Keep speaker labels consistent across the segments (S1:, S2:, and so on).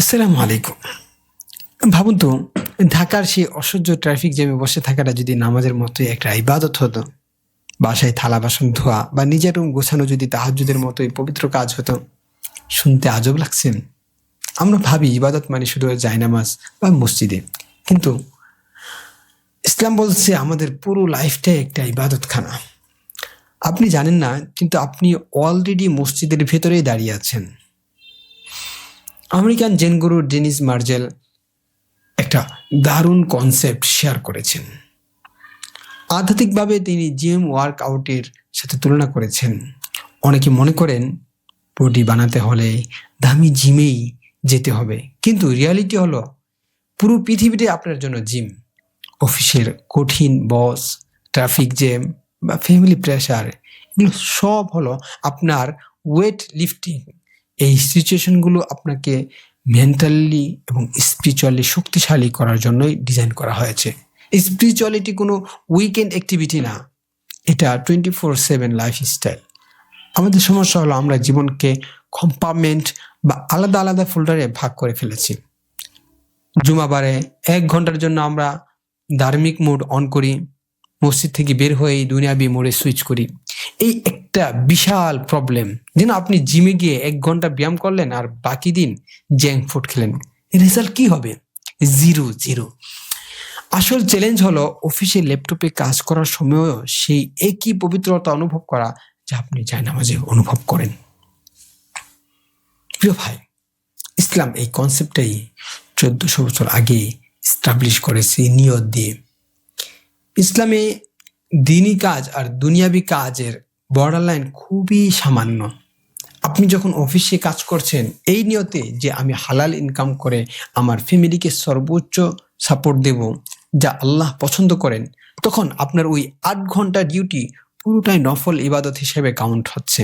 S1: আসসালামু আলাইকুম। ভাবুন তো, ঢাকার সেই অসহ্য ট্রাফিক জ্যামে বসে থাকাটা যদি নামাজের মতোই একটা ইবাদত হতো, বাসায় থালা বাসন ধোয়া বা নিজের রুম গোছানো যদি তাহাজুদের মতোই পবিত্র কাজ হতো, শুনতে আজব লাগছে। আমরা ভাবি ইবাদত মানে শুধু জায়নামাজ বা মসজিদে। কিন্তু ইসলাম বলছে আমাদের পুরো লাইফটাই একটা ইবাদতখানা। আপনি জানেন না, কিন্তু আপনি অলরেডি মসজিদের ভেতরেই দাঁড়িয়ে আছেন। American Zen guru Dennis Merzel একটা দারুণ কনসেপ্ট শেয়ার করেছেন। আধ্যাত্মিকভাবে তিনি জিম ওয়ার্কআউটের সাথে তুলনা করেছেন। অনেকে মনে করেন বডি বানাতে হলে দামি জিমেই যেতে হবে। কিন্তু রিয়ালিটি হলো, পুরো পৃথিবীতে আপনার জন্য জিম। অফিসের কঠিন বস ট্রাফিক জ্যাম বা ফ্যামিলি প্রেশার এগুলো সব হলো আপনার ওয়েট লিফটিং এই সিচুয়েশনগুলো আপনাকে মেন্টালি এবং স্পিরিচুয়ালি শক্তিশালী করার জন্যই ডিজাইন করা হয়েছে। স্পিরিচুয়ালিটি কোনো উইকেন্ড অ্যাক্টিভিটি না। এটা twenty four seven life style আমাদের সমস্যা হলো আমরা জীবনকে কম্পার্টমেন্ট বা আলাদা আলাদা ফোল্ডারে ভাগ করে ফেলেছি। জুমাবারে এক ঘণ্টার জন্য আমরা ধার্মিক মোড অন করি, মসজিদ থেকে বের হয়ে দুনিয়াবি মোড়ে সুইচ করি। এই একটা বিশাল প্রবলেম যেন আপনি জিমে গিয়ে এক ঘণ্টা ব্যায়াম করলেন আর বাকি দিন জ্যাঙ্ক ফুড খেলেন। রেজাল্ট কি হবে? জিরো জিরো আসল চ্যালেঞ্জ হলো অফিসে ল্যাপটপে কাজ করার সময়ও সেই একই পবিত্রতা অনুভব করা যা আপনি জায়নামাজে অনুভব করেন। প্রিয় ভাই, ইসলাম এই কনসেপ্টটাই চোদ্দশো বছর আগে স্টাবলিশ করেছে নিয়ত দিয়ে। ইসলামে দিনী কাজ আর দুনিয়াবি কাজের বর্ডার লাইন খুবই সামান্য। আপনি যখন অফিসে কাজ করছেন, এই নিয়তে যে আমি হালাল ইনকাম করে আমার ফ্যামিলিকে সর্বোচ্চ সাপোর্ট দেব, যা আল্লাহ পছন্দ করেন, তখন আপনার ওই আট ঘণ্টা ডিউটি পুরোটাই নফল ইবাদত হিসেবে কাউন্ট হচ্ছে।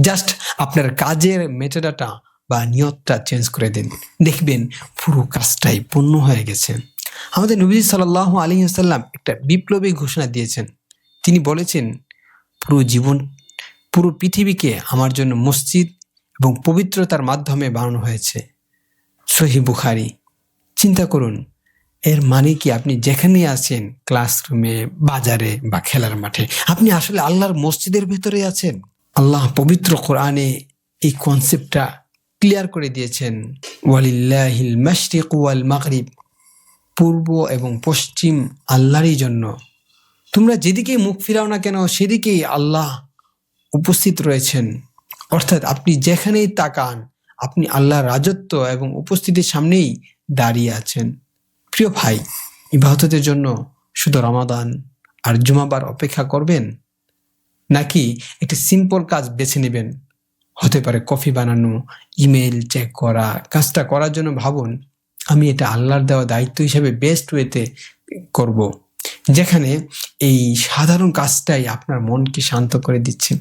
S1: জাস্ট আপনার কাজের মেটেডাটা বা নিয়তটা চেঞ্জ করে দিন। দেখবেন পুরো কাজটাই পূর্ণ হয়ে গেছে। আমাদের নবী সাল্লাহ আলী সাল্লাম একটা বিপ্লবী ঘোষণা দিয়েছেন। তিনি বলেছেন পুরো জীবন, পুরো পৃথিবীকে আমার জন্য মসজিদ এবং পবিত্রতার মাধ্যমে বানানো হয়েছে। সহি বুখারি। চিন্তা করুন, এর মানে কি আপনি যেখানে আছেন ক্লাসরুমে বাজারে বা খেলার মাঠে, আপনি আসলে আল্লাহর মসজিদের ভেতরে আছেন? আল্লাহ পবিত্র কোরআনে এই কনসেপ্টটা ক্লিয়ার করে দিয়েছেন। ওয়ালিল্লাহিল মাশরিক ওয়াল মাগরিব। পূর্ব এবং পশ্চিম আল্লাহরই জন্য। তোমরা যেদিকেই মুখ ফিরাও না কেন, সেদিকেই আল্লাহ উপস্থিত রয়েছেন। অর্থাৎ আপনি যেখানেই তাকান, আপনি আল্লাহর রাজত্ব এবং উপস্থিতির সামনেই দাঁড়িয়ে আছেন। প্রিয় ভাই ইবাহতদের জন্য শুধু রমাদান আর জুমাবার অপেক্ষা করবেন? নাকি একটি সিম্পল কাজ বেছে নেবেন? হতে পারে কফি বানানো ইমেল চেক করা, কাজটা করার জন্য ভাবুন, আমি এটা আল্লাহর দেওয়া দায়িত্ব হিসেবে বেস্ট ওয়েতে করব। যেখানে এই সাধারণ কাজটাই আপনার মনকে শান্ত করে দিচ্ছে।